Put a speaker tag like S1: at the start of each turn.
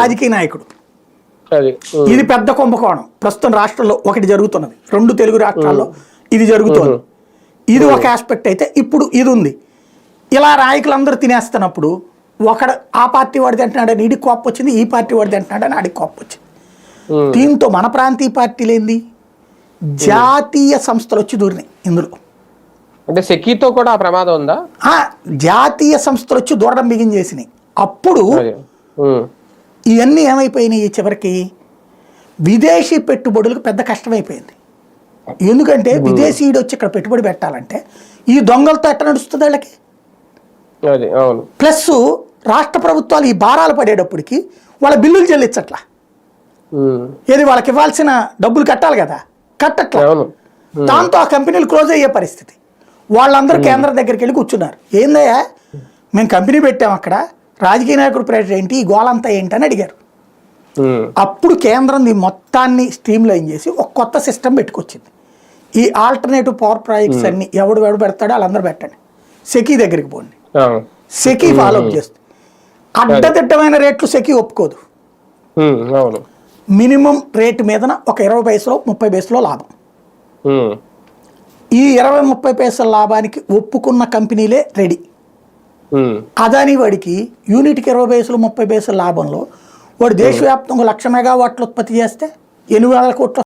S1: రాజకీయ నాయకుడు. ఇది పెద్ద కుంభకోణం. ప్రస్తుతం రాష్ట్రంలో ఒకటి జరుగుతున్నది. రెండు తెలుగు రాష్ట్రాల్లో ఇది జరుగుతోంది. ఇది ఒక ఆస్పెక్ట్ అయితే ఇప్పుడు ఇది ఉంది. ఇలా నాయకులందరూ తినేస్తున్నప్పుడు ఒకడు ఆ పార్టీ వాడు తింటున్నాడని ఈడికి కోపం వచ్చింది ఈ పార్టీ వాడు తింటున్నాడని ఆడికి కోపం వచ్చింది. దీంతో మన ప్రాంతీయ పార్టీలు ఏంది? జాతీయ సంస్థలు వచ్చి దూరినాయి ఇందులో.
S2: అంటే సెకీతో కూడా ఆ ప్రమాదం ఉందా?
S1: ఆ, జాతీయ సంస్థలు వచ్చి దూరడం బిగించేసినాయి అప్పుడు
S2: అది. ఉమ్,
S1: ఇవన్నీ ఏమైపోయినాయి చివరికి? విదేశీ పెట్టుబడులకు పెద్ద కష్టమైపోయింది. ఎందుకంటే విదేశీయుడు వచ్చి ఇక్కడ పెట్టుబడి పెట్టాలంటే ఈ దొంగలతో ఎట్ట నడుస్తుంది వాళ్ళకి? ప్లస్ రాష్ట్ర ప్రభుత్వాలు ఈ భారాలు పడేటప్పటికి వాళ్ళ బిల్లులు చెల్లించట్లా. ఏది వాళ్ళకి ఇవ్వాల్సిన డబ్బులు కట్టాలి కదా? కట్టట్లా. దాంతో ఆ కంపెనీలు క్లోజ్ అయ్యే పరిస్థితి. వాళ్ళందరూ కేంద్రం దగ్గరికి వెళ్ళి కూర్చున్నారు. ఏందయ్యా? మేము కంపెనీ పెట్టాం అక్కడ. రాజకీయ నాయకుడు ప్రెషర్ ఏంటి? ఈ గోలంతా ఏంటి అని అడిగారు. అప్పుడు కేంద్రం ఈ మొత్తాన్ని స్ట్రీమ్ లైన్ చేసి ఒక కొత్త సిస్టమ్ పెట్టుకొచ్చింది. ఈ ఆల్టర్నేటివ్ పవర్ ప్రాజెక్ట్స్ అన్ని ఎవడు ఎవడు పెడతాడో వాళ్ళందరూ పెట్టండి. సెకీ దగ్గరికి పోండి. సెకీ ఫాలో అప్ చేస్తుంది అడ్డదిడ్డమైన రేట్లు సెకీ ఒప్పుకోదు. మినిమం రేటు మీదన ఒక ఇరవై పైసలో ముప్పై పైసలో లాభం. ఈ ఇరవై ముప్పై పైసల లాభానికి ఒప్పుకున్న కంపెనీలే రెడీ. అదాని వాడికి యూనిట్కి ఇరవై పైసలు ముప్పై బేసులు లాభంలో వాడు దేశవ్యాప్తంగా లక్ష మెగావాట్లు ఉత్పత్తి చేస్తే ఎనిమిది వేల కోట్లు